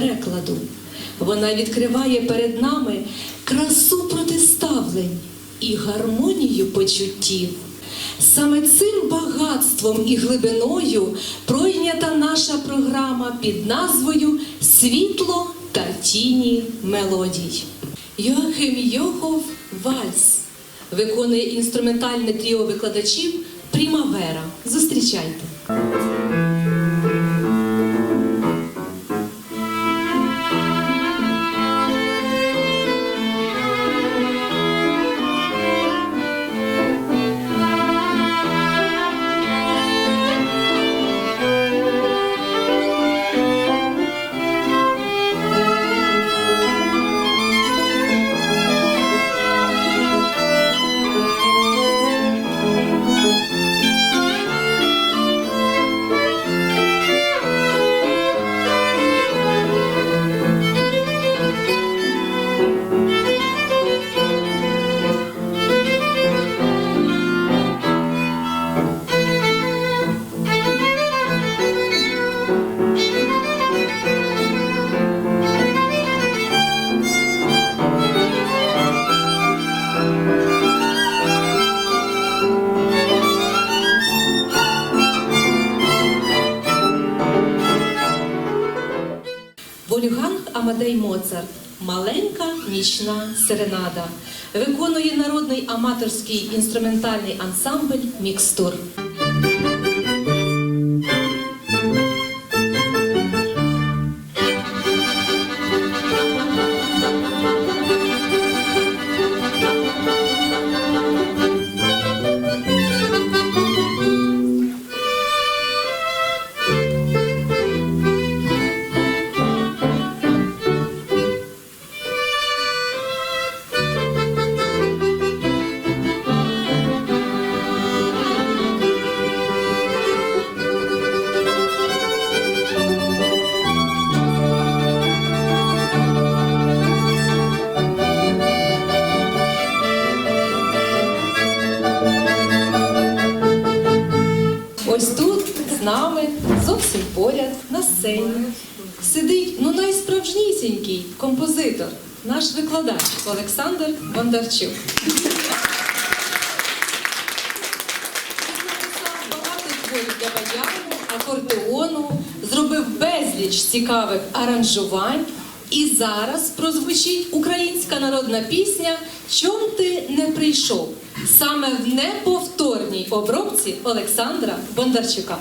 перекладу. Вона відкриває перед нами красу протиставлень і гармонію почуттів. Саме цим багатством і глибиною пройнята наша програма під назвою Світло та тіні мелодій. Йоахим Йохов Вальс виконує інструментальне тріо викладачів Прімавера. Зустрічайте! Амадей Моцарт. Маленька нічна серенада. Виконує народний аматорський інструментальний ансамбль Мікстур. Сцені сидить ну найсправжнісінький композитор, наш викладач Олександр Бондарчук. Багато творів для баяну, акордеону, зробив безліч цікавих аранжувань. І зараз прозвучить українська народна пісня Чом ти не прийшов? Саме в неповторній обробці Олександра Бондарчука.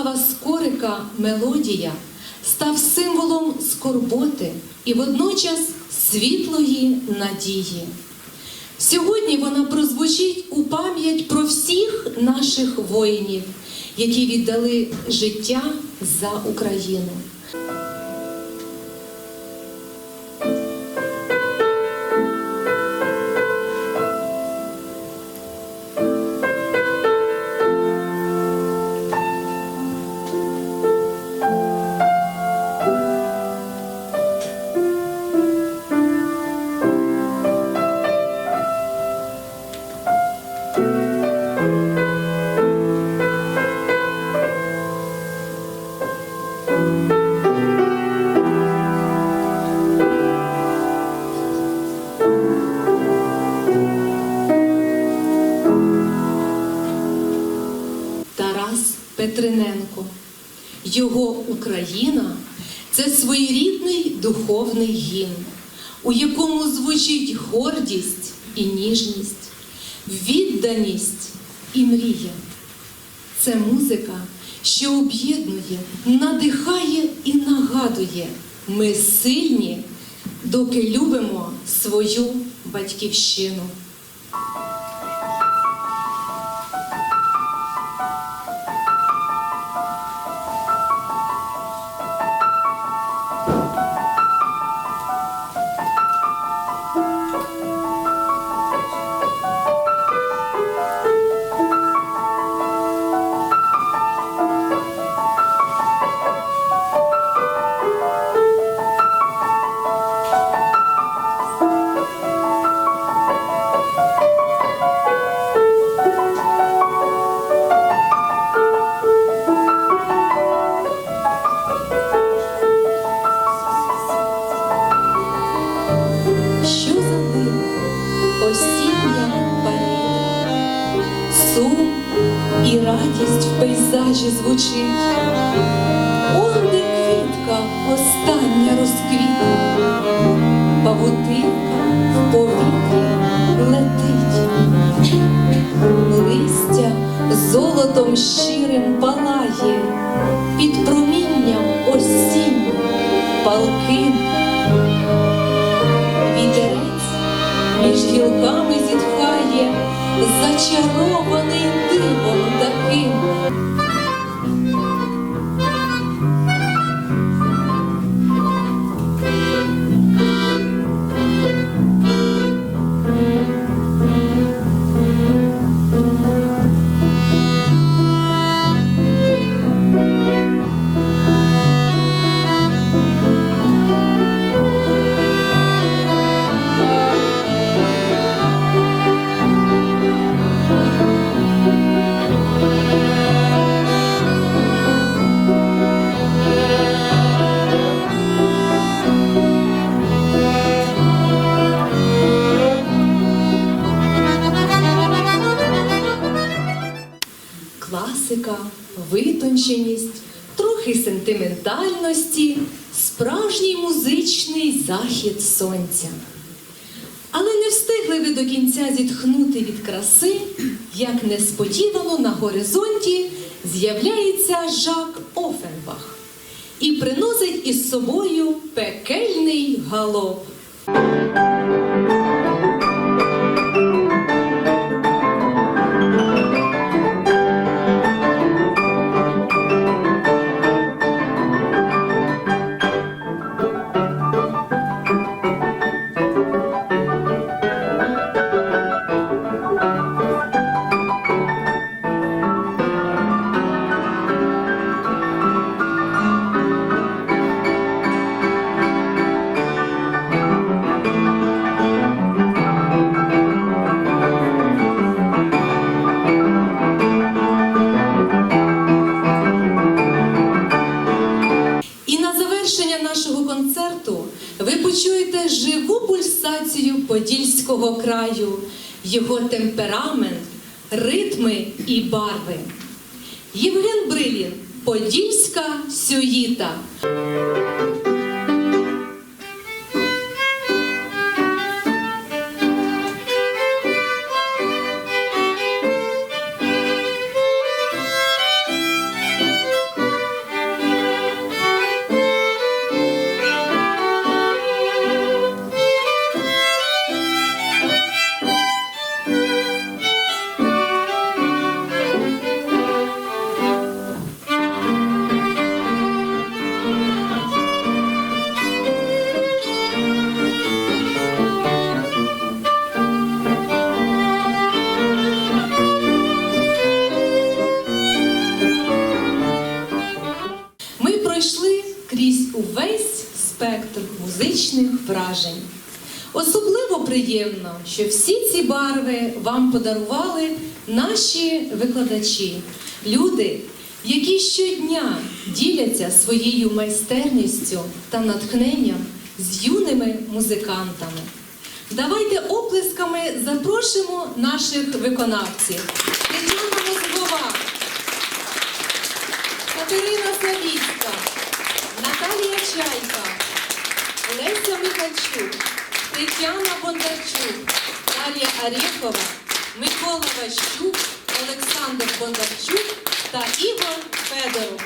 Твір Скорика Мелодія став символом скорботи і водночас світлої надії. Сьогодні вона прозвучить у пам'ять про всіх наших воїнів, які віддали життя за Україну. Його Україна це своєрідний духовний гімн, у якому звучить гордість і ніжність, відданість і мрія. Це музика, що об'єднує, надихає і нагадує. Ми сильні, доки любимо свою батьківщину. Павутинка в повітрі летить. Листя золотом щирим палає, під промінням осіннім палким. Вітерець між гілками зітхає, зачарований дивом таким. Сентиментальності, справжній музичний захід сонця. Але не встигли ви до кінця зітхнути від краси, як несподівано на горизонті з'являється Жак Офенбах і приносить із собою пекельний галоп. Подільського краю, його темперамент, ритми і барви. Євген Брилін, Подільська сюїта. Спектр музичних вражень. Особливо приємно, що всі ці барви вам подарували наші викладачі, люди, які щодня діляться своєю майстерністю та натхненням з юними музикантами. Давайте оплесками запрошимо наших виконавців. Тетяна Мозгова, Катерина Савіцька, Наталія Чайка, Леся Михальчук, Тетяна Бондарчук, Дар'я Арєхова, Микола Ващук, Олександр Бондарчук та Ігор Федоров.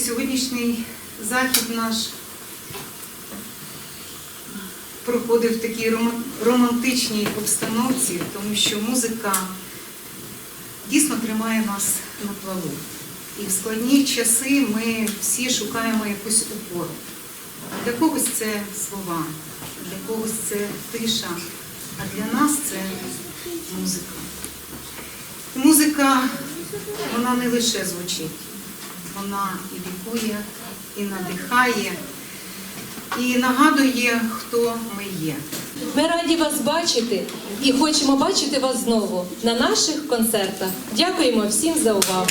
Сьогоднішній захід наш проходив в такій романтичній обстановці, тому що музика тримає нас на плаву. І в складні часи ми всі шукаємо якусь опору. Для когось це слова, для когось це тиша, а для нас це музика. Музика, вона не лише звучить, вона і лікує, і надихає, і нагадує, хто ми є. Ми раді вас бачити і хочемо бачити вас знову на наших концертах. Дякуємо всім за увагу.